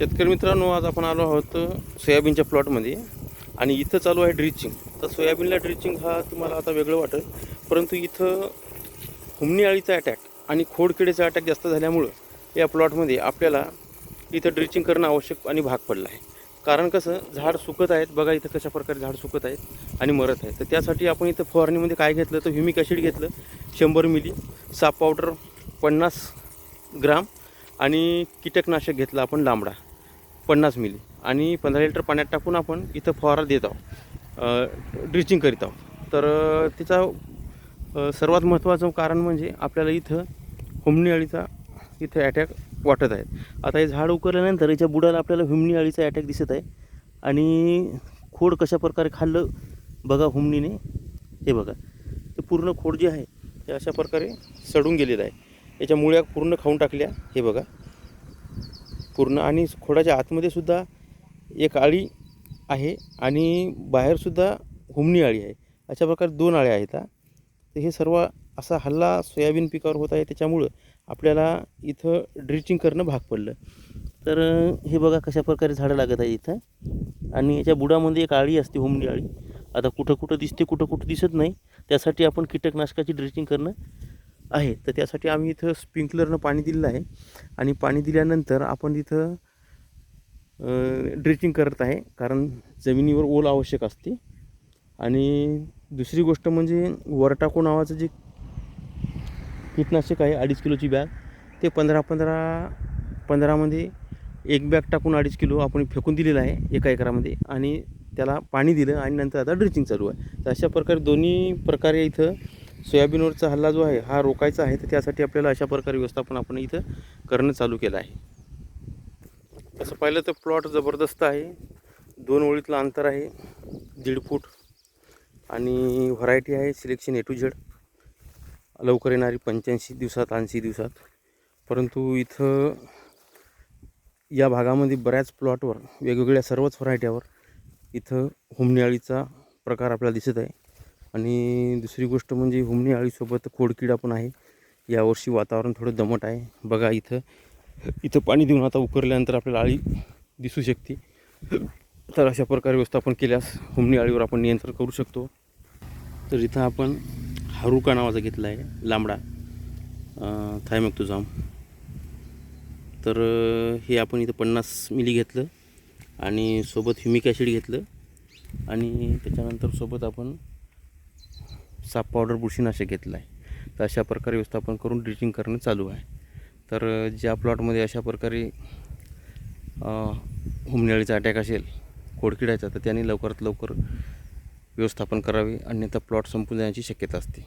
शेतकरी मित्रांनो आज आपण आलो आहोत सोयाबीनच्या प्लॉटमध्ये आणि इथं चालू आहे ड्रिचिंग. तर सोयाबीनला ड्रिचिंग हा तुम्हाला आता वेगळं वाटेल. परंतु इथं हुमणी अळीचा अटॅक आणि खोडकिडीचा अटॅक जास्त झाल्यामुळं या प्लॉटमध्ये आपल्याला इथं ड्रिचिंग करणं आवश्यक आणि भाग पडलं आहे. कारण कसं झाड सुकत आहेत. बघा इथं कशा प्रकारे झाड सुकत आहेत आणि मरत आहेत. तर त्यासाठी आपण इथं फवारणीमध्ये काय घेतलं तर ह्युमिक ॲसिड घेतलं. शंभर मिली. साप पावडर पन्नास ग्राम आणि कीटकनाशक घेतलं आपण लांबडा. पन्नास मिली. आणि पंधरा लिटर पाण्यात टाकून आपण इथं फवारा देत आहोत. ड्रिचिंग करीत आहोत. तर तिचा सर्वात महत्त्वाचं कारण म्हणजे आपल्याला इथं हुमणी अळीचा इथं अटॅक वाटत आहे. आता हे झाड उकरल्यानंतर याच्या बुडाला आपल्याला हुमणी अळीचा अटॅक दिसत आहे. आणि खोड कशा प्रकारे खाल्लं बघा हुमणीने. हे बघा. ते पूर्ण खोड जे आहे ते अशा प्रकारे सडून गेलेलं आहे. याच्या मुळ्या पूर्ण खाऊन टाकल्या. हे बघा. पूर्ण आणि खोडाच्या आतमध्ये सुद्धा एक आळी आहे आणि बाहेरसुद्धा हुमणी आळी आहे. अशा प्रकारे दोन आळ्या आहेत तर हे सर्व असा हल्ला सोयाबीन पिकावर होत आहे त्याच्यामुळं आपल्याला इथं ड्रिचिंग करणं भाग पडलं. तर हे बघा कशा प्रकारे झाडं लागत आहे इथं. आणि याच्या बुडामध्ये एक आळी असते हुमणी आळी. आता कुठं कुठं दिसते कुठं कुठं दिसत नाही. त्यासाठी आपण कीटकनाशकाची ड्रिचिंग करणं आहे. तर त्यासाठी आम्ही इथं स्प्रिंकलरनं पाणी दिलेलं आहे. आणि पाणी दिल्यानंतर आपण तिथं ड्रेचिंग करत आहे. कारण जमिनीवर ओल आवश्यक असते. आणि दुसरी गोष्ट म्हणजे वरटाको नावाचं जे कीटनाशक आहे अडीच किलोची बॅग ते पंधरा पंधरा पंधरामध्ये एक बॅग टाकून अडीच किलो आपण फेकून दिलेलं आहे एका एकरामध्ये. आणि त्याला पाणी दिलं आणि नंतर आता ड्रिचिंग चालू आहे. तर अशा प्रकारे दोन्ही प्रकारे इथं सोयाबीनवरचा हल्ला जो आहे हा रोखायचा आहे तर त्यासाठी आपल्याला अशा प्रकारे व्यवस्थापन आपण इथं करणं चालू केलं आहे. तसं पाहिलं तर प्लॉट जबरदस्त आहे. दोन ओळीतलं अंतर आहे दीड फूट. आणि व्हरायटी आहे सिलेक्शन ए टू झेड. लवकर येणारी पंच्याऐंशी दिवसात ऐंशी दिवसात. परंतु इथं या भागामध्ये बऱ्याच प्लॉटवर वेगवेगळ्या सर्वच व्हरायट्यावर इथं हुमणी प्रकार आपल्याला दिसत आहे. आणि दुसरी गोष्ट म्हणजे हुमणी आळीसोबत खोडकिडा पण आहे. यावर्षी वातावरण थोडं दमट आहे. बघा इथं इथं पाणी देऊन आता उकरल्यानंतर आपल्याला अळी दिसू शकते. तर अशा प्रकारे व्यवस्थापन केल्यास हुमणी आळीवर आपण नियंत्रण करू शकतो. तर इथं आपण हारुका नावाचा घेतला आहे लांबडा. थायमॅक्टोझाम तर हे आपण इथं पन्नास मिली घेतलं आणि सोबत ह्युमिक ॲसिड घेतलं. आणि त्याच्यानंतर सोबत आपण साप पावडर बुरशीनाशक घेतलं आहे तर अशा प्रकारे व्यवस्थापन करून ड्रिचिंग करणं चालू आहे. तर ज्या प्लॉटमध्ये अशा प्रकारे हुमनेळीचा अटॅक असेल खोडकिडायचा तर त्यांनी लवकरात लवकर व्यवस्थापन करावे. अन्यथा प्लॉट संपून जाण्याची शक्यता असते.